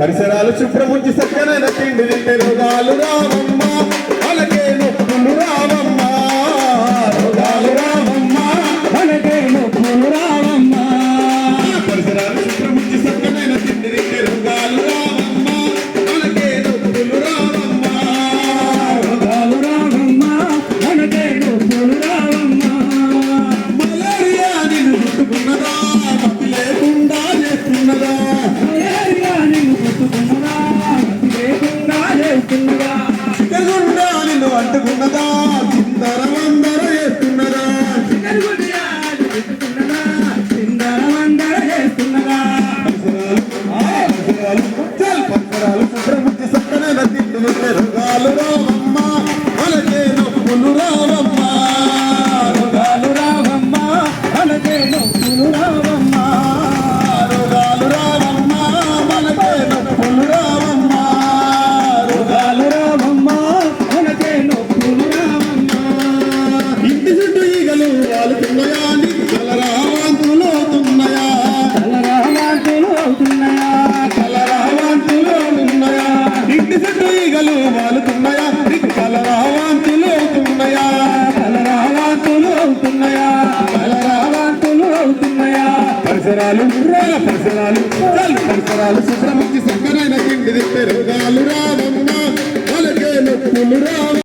పరిసరాలు శుభ్రం ఉంచి సక్కనైన తిండి రామమ్మ గిట్టగుండా నిన్ను అంటుకున్నదా చిందర వందర చేస్తున్నదా చిందర వందర చేస్తున్నదా పరిసరాలు పరిసరాలు చల్ పరిసరాలు శుభ్రమతి సక్కన తింటున్న రోగాలు అవుతున్నాయా? బలరావాంతులు అవుతున్నాయా? పరిసరాలు పరిసరాలు పరిసరాలు. శుభ్రమించి శంకరైన తిండి తింటే రా